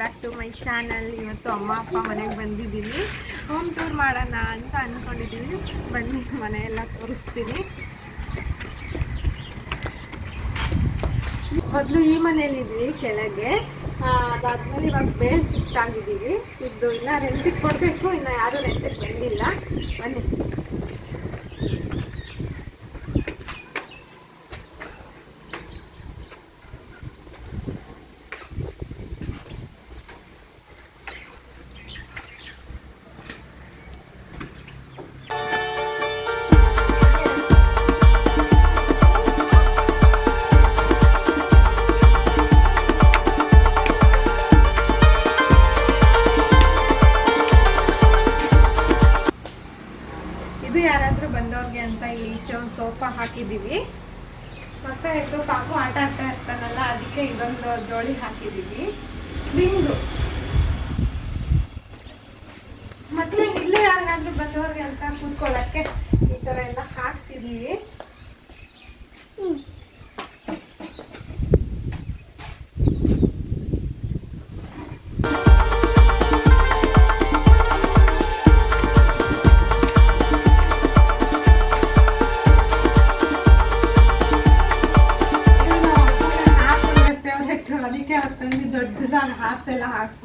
Back to my channel ಇವತ್ತು ಅಮ್ಮ, ಅಪ್ಪ ಮನೆಗೆ ಬಂದಿದ್ದೀನಿ. ಹೋಮ್ ಟೂರ್ ಮಾಡೋಣ ಅಂತ ಅಂದ್ಕೊಂಡಿದ್ದೀನಿ ಬನ್ನಿ, ಮನೆಯೆಲ್ಲ ತೋರಿಸ್ತೀನಿ. ಮೊದಲು ಈ ಮನೇಲಿದ್ವಿ ಕೆಳಗೆ. ಅದಾದ್ಮೇಲೆ ಇವಾಗ ಬೇಲ್ ಶಿಫ್ಟ್ ಆಗಿದ್ದೀವಿ. ಇದು ಇನ್ನೂ ರೆಂಟಿಗೆ ಕೊಡಬೇಕು, ಇನ್ನು ಯಾರೂ ರೆಂಟಿಗೆ ಬಂದಿಲ್ಲ. ಬನ್ನಿ. ಅಂತ ಇಲ್ಲಿ ಈಚೆ ಒಂದು ಸೋಫಾ ಹಾಕಿದ್ದೀವಿ. ಮತ್ತೆ ಇದು ಪಾಪು ಆಟ ಆಡ್ತಾ ಇರ್ತಾನಲ್ಲ, ಅದಕ್ಕೆ ಇದೊಂದು ಜೋಳಿ ಹಾಕಿದ್ದೀವಿ. ಸ್ವಿಂಗ್ ಮತ್ತೆ ಇಲ್ಲೇ ಯಾರಾದ್ರೂ ಬಂದವ್ರಿಗೆ ಅಂತ ಕೂತ್ಕೊಳ್ಳಕ್ಕೆ ಈ ಥರ ಎಲ್ಲ ಹಾಕ್ಸಿದೀವಿ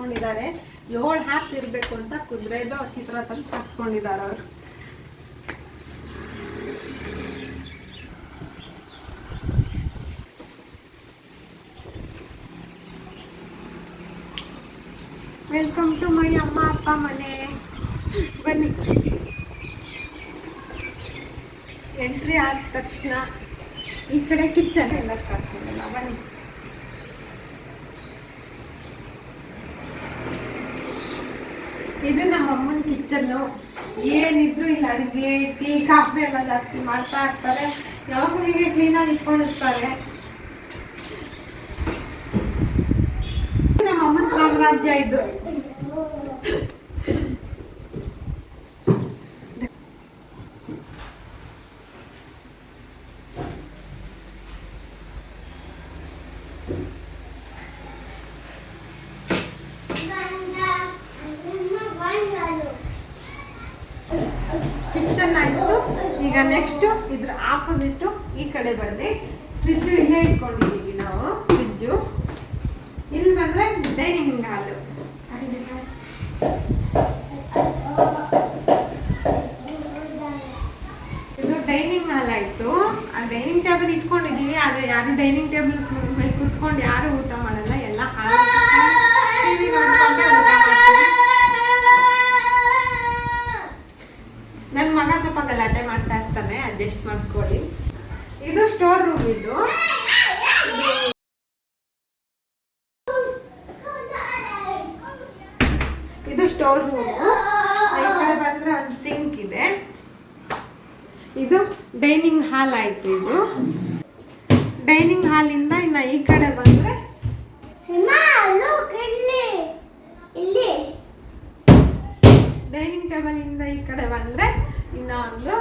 ಹಾಕ್ಸ್ಕೊಂಡಿದ್ದಾರೆ. ಏಳು ಹಾರ್ಸ್ ಇರಬೇಕು ಅಂತ ಕುದುರೆದು ಚಿತ್ರ ತಂದು ಹಾಕ್ಸ್ಕೊಂಡಿದ್ದಾರೆ ಅವರು. ವೆಲ್ಕಮ್ ಟು ಮೈ ಅಮ್ಮ, ಅಪ್ಪ ಮನೆ. ಬನ್ನಿ. ಎಂಟ್ರಿ ಆದ ತಕ್ಷಣ ಈ ಕಡೆ ಕಿಚನ್ ಎಲ್ಲ ಬನ್ನಿ. ಇದು ನಮ್ಮ ಅಮ್ಮನ ಕಿಚನ್ನು ಏನಿದ್ರು ಇಲ್ಲಿ ಅಡುಗೆ, ಟೀ, ಕಾಫಿ ಎಲ್ಲ ಜಾಸ್ತಿ ಮಾಡ್ತಾ ಇರ್ತಾರೆ. ಯಾವಾಗಲೂ ಹೀಗೆ ಕ್ಲೀನಾಗಿ ಇಟ್ಕೊಂಡಿರ್ತಾರೆ. ನಮ್ಮ ಅಮ್ಮನ ಸಾಮ್ರಾಜ್ಯ ಇದು. ಕಿಚನ್ ಆಯ್ತು. ಈಗ ನೆಕ್ಸ್ಟ್ ಇದ್ರ ಆಪೋಸಿಟ್ ಈ ಕಡೆ ಬಂದು ಫ್ರಿಜ್ ಇಲ್ಲೇ ಇಟ್ಕೊಂಡಿದ್ದೀವಿ ನಾವು ಫ್ರಿಜ್ಜು ಇಲ್ಲಿ ಬಂದ್ರೆ ಡೈನಿಂಗ್ ಹಾಲು ಇದು ಡೈನಿಂಗ್ ಹಾಲ್ ಆಯ್ತು. ಆ ಡೈನಿಂಗ್ ಟೇಬಲ್ ಇಟ್ಕೊಂಡಿದ್ದೀವಿ ಆದರೆ ಯಾರು ಡೈನಿಂಗ್ ಟೇಬಲ್ ಮೇಲೆ ಕುತ್ಕೊಂಡು ಯಾರು ಊಟ ಮಾಡಲ್ಲ, ಎಲ್ಲ ಹಾಲು ಗಲಾಟೆ ಮಾಡ್ತಾ ಇರ್ತಾನೆ ಅಡ್ಜಸ್ಟ್ ಮಾಡ್ಕೊಳ್ಳಿ. ಇದು ಸ್ಟೋರ್ ರೂಮ್ ಇದು. ಇದು ಸ್ಟೋರ್ ರೂಮ್ ಈ ಕಡೆ ಬಂದ್ರೆ ಒಂದು ಸಿಂಕ್ ಇದೆ. ಇದು ಡೈನಿಂಗ್ ಹಾಲ್ ಆಯ್ತು ಇದು. ಡೈನಿಂಗ್ ಹಾಲ್ ಇಂದ ಇನ್ನ ಈ ಕಡೆ ಬಂದ್ರೆ ಡೈನಿಂಗ್ ಟೇಬಲ್ ಇಂದ ಈ ಕಡೆ ಬಂದ್ರೆ ಇನ್ನ ಒಂದು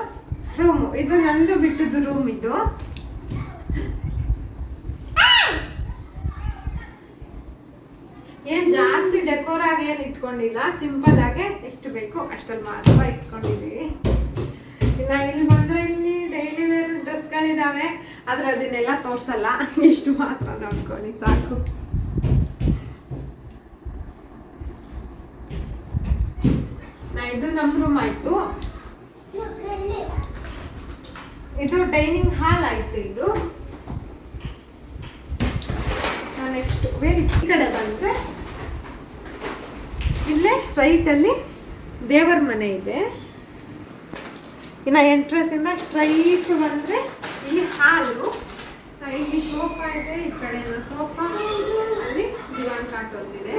ರೂಮ್ ಇದು ನಂದು ಬಿಟ್ಟದ್ದು ರೂಮ್ ಇದು. ಏನ್ ಜಾಸ್ತಿ ಡೆಕೋರ್ ಆಗಿ ಏನ್ ಇಟ್ಕೊಂಡಿಲ್ಲ ಸಿಂಪಲ್ ಆಗಿ ಎಷ್ಟು ಬೇಕು ಅಷ್ಟಲ್ಲಿ ಮಾತ್ರ ಇಟ್ಕೊಂಡಿದೀವಿ. ಇಲ್ಲ, ಇಲ್ಲಿ ಬಂದ್ರೆ ಇಲ್ಲಿ ಡೈಲಿ ವೇರ್ ಡ್ರೆಸ್ಗಳಿದಾವೆ ಆದ್ರೆ ಅದನ್ನೆಲ್ಲ ತೋರ್ಸಲ್ಲ. ಇಷ್ಟು ಮಾತ್ರ ನೋಡ್ಕೊಳ್ಳಿ, ಸಾಕು. ಇದು ನಮ್ಮ ರೂಮ್ ಆಯ್ತು. ಇದು ಡೈನಿಂಗ್ ಹಾಲ್ ಆಯಿತು ಇದು. ನೆಕ್ಸ್ಟ್ ಬೇರೆ ಈ ಕಡೆ ಬಂದ್ರೆ ಇಲ್ಲೇ ರೈಟ್ ಅಲ್ಲಿ ದೇವರ ಮನೆ ಇದೆ. ಇನ್ನು ಎಂಟ್ರೆನ್ಸಿಂದ ಸ್ಟ್ರೈಟ್ ಬಂದ್ರೆ ಈ ಹಾಲು. ಇಲ್ಲಿ ಸೋಫಾ ಇದೆ, ಈ ಕಡೆ ಸೋಫಾ ಅಲ್ಲಿ ದಿವಾನ್ ಕಾಟ್ ಒಂದಿದೆ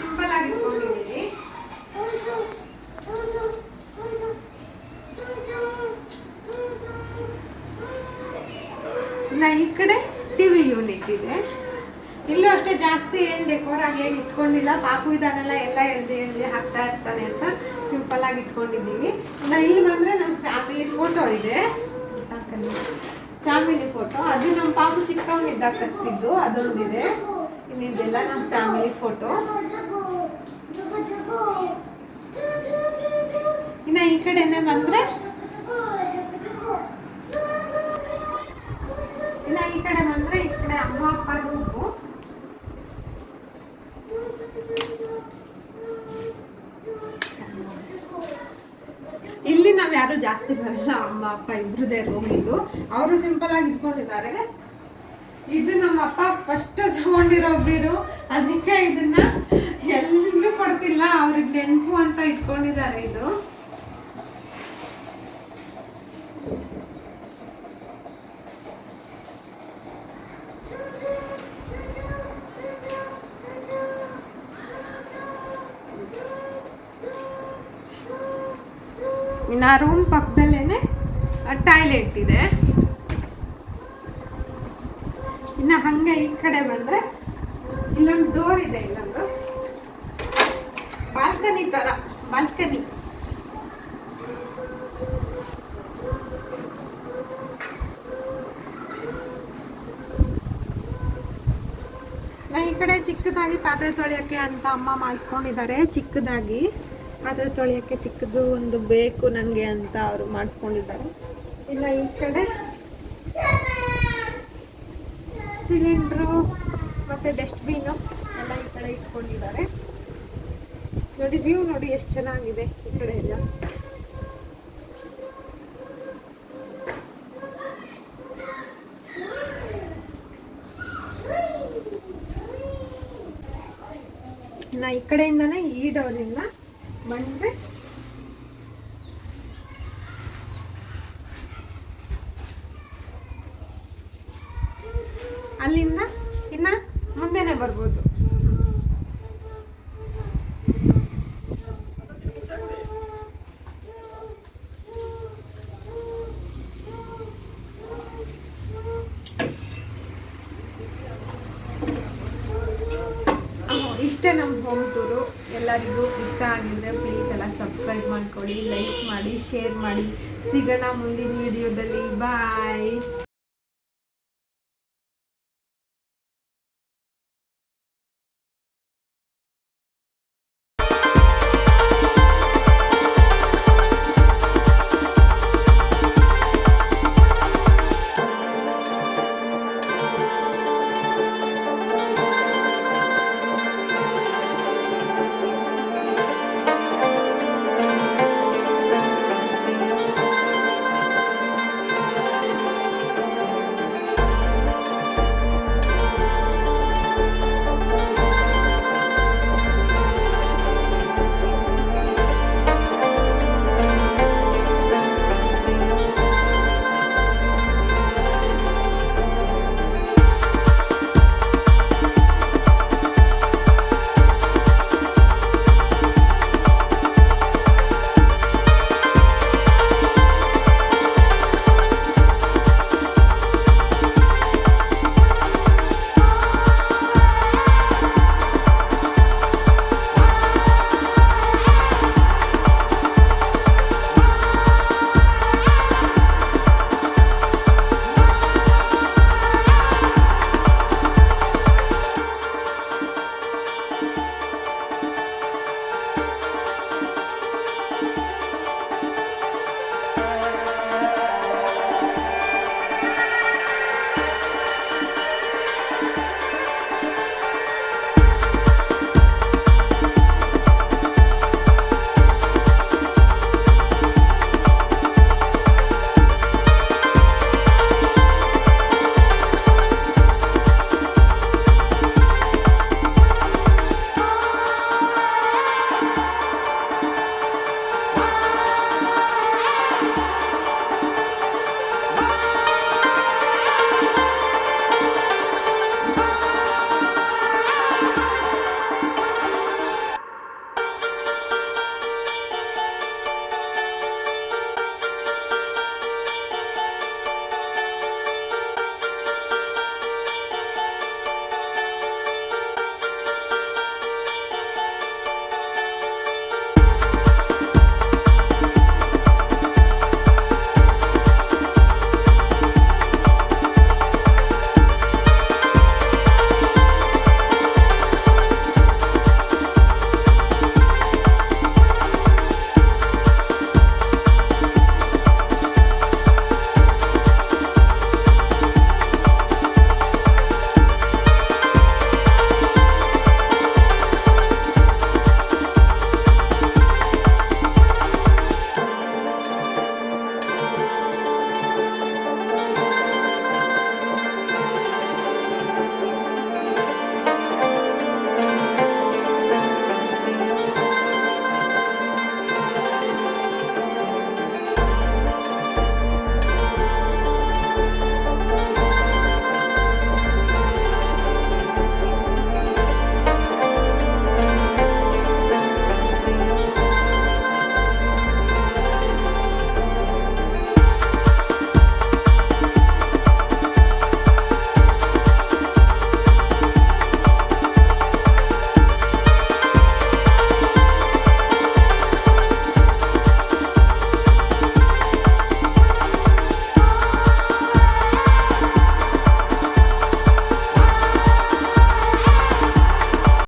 ಸಿಂಪಲ್ ಆಗಿ ಇಟ್ಕೊಂಡಿದ್ದೀನಿ ಇನ್ನು ಈ ಕಡೆ ಟಿವಿ ಯೂನಿಟ್ ಇದೆ ಇಲ್ಲೂ ಅಷ್ಟೇ ಜಾಸ್ತಿ ಏನು ಡೆಕೋರ್ ಆಗಿ ಇಟ್ಕೊಂಡಿಲ್ಲ ಪಾಪು ಇದನ್ನೆಲ್ಲ ಎಲ್ಲ ಎಳ್ದು ಎಳ್ದು ಹಾಕ್ತಾ ಇರ್ತಾನೆ ಅಂತ ಸಿಂಪಲ್ ಆಗಿ ಇಟ್ಕೊಂಡಿದ್ದೀನಿ. ಇಲ್ಲಿ ಬಂದ್ರೆ ನಮ್ಮ ಫ್ಯಾಮಿಲಿ ಫೋಟೋ ಇದೆ. ಫ್ಯಾಮಿಲಿ ಫೋಟೋ ಅದು ನಮ್ಮ ಪಾಪು ಚಿಕ್ಕವನಿದ್ದಾಗ ಕಟ್ಸಿದ್ದು, ಅದೊಂದಿದೆ. ಇನ್ನಿದೆಲ್ಲ ನಮ್ಮ ಫ್ಯಾಮಿಲಿ ಫೋಟೋ ಇನ್ನು ಈ ಕಡೆನೆ ಬಂದ್ರೆ ಇನ್ನ ಈ ಕಡೆ ಬಂದ್ರೆ ಈ ಕಡೆ ಅಮ್ಮ, ಅಪ್ಪ ರೂಪು ಇಲ್ಲಿ ನಾವ್ ಯಾರು ಜಾಸ್ತಿ ಬರಲ್ಲ, ಅಮ್ಮ, ಅಪ್ಪ ಇಬ್ರದೇ ಹೋಗಿದ್ದು ಅವರು ಸಿಂಪಲ್ ಆಗಿ ಇಟ್ಕೊಂಡಿದ್ದಾರೆ ಇದು ನಮ್ಮ ಅಪ್ಪ ಫಸ್ಟ್ ತಗೊಂಡಿರೋ ಬೀರು. ಅದಕ್ಕೆ ಇದನ್ನ ಎಲ್ಲೂ ಕೊಡ್ತಿಲ್ಲ. ಅವ್ರಿಗೆ ನೆನಪು ಅಂತ ಇಟ್ಕೊಂಡಿದ್ದಾರೆ ಇದು. ಇನ್ನು ಆ ರೂಮ್ ಪಕ್ಕದಲ್ಲೇ ಟಾಯ್ಲೆಟ್ ಇದೆ. ಇನ್ನು ಹಂಗೆ ಈ ಕಡೆ ಬಂದರೆ ಇಲ್ಲೊಂದು ಡೋರ್ ಇದೆ ಇಲ್ಲೊಂದು. ಬಾಲ್ಕನಿ ಥರ ಬಾಲ್ಕನಿ ಈ ಕಡೆ ಚಿಕ್ಕದಾಗಿ ಪಾತ್ರೆ ತೊಳೆಯೋಕ್ಕೆ ಅಂತ ಅಮ್ಮ ಮಾಡಿಸ್ಕೊಂಡಿದ್ದಾರೆ, ಚಿಕ್ಕದಾಗಿ. ಪಾತ್ರೆ ತೊಳೆಯೋಕ್ಕೆ ಚಿಕ್ಕದು ಒಂದು ಬೇಕು ನನಗೆ ಅಂತ ಅವರು ಮಾಡಿಸ್ಕೊಂಡಿದ್ದಾರೆ. ಇಲ್ಲ, ಈ ಕಡೆ ಸಿಲಿಂಡ್ರು ಮತ್ತು ಡಸ್ಟ್ಬಿನ್ನು ಎಲ್ಲ ಈ ಕಡೆ ಇಟ್ಕೊಂಡಿದ್ದಾರೆ. ನೋಡಿ, ವ್ಯೂ ನೋಡಿ ಎಷ್ಟು ಚೆನ್ನಾಗಿದೆ ಈ ಕಡೆ ಎಲ್ಲ. ಇನ್ನು ಈ ಕಡೆಯಿಂದನೇ ಈ ಡೋರಿಂದ ಬಂದರೆ? ಅಲ್ಲಿಂದ ಇನ್ನ ಮುಂದೆನೆ ಬರ್ಬೋದು ಅಹ್, ಇಷ್ಟೇ ನಮ್ಮ ಹೋಮ್ ಟೂರು ಎಲ್ಲರಿಗೂ ಇಷ್ಟ ಆಗಿದ್ರೆ ಪ್ಲೀಸ್ ಎಲ್ಲ ಸಬ್ಸ್ಕ್ರೈಬ್ ಮಾಡ್ಕೊಳ್ಳಿ ಲೈಕ್ ಮಾಡಿ ಶೇರ್ ಮಾಡಿ. ಸಿಗೋಣ ಮುಂದಿನ ವಿಡಿಯೋದಲ್ಲಿ ಬಾಯ್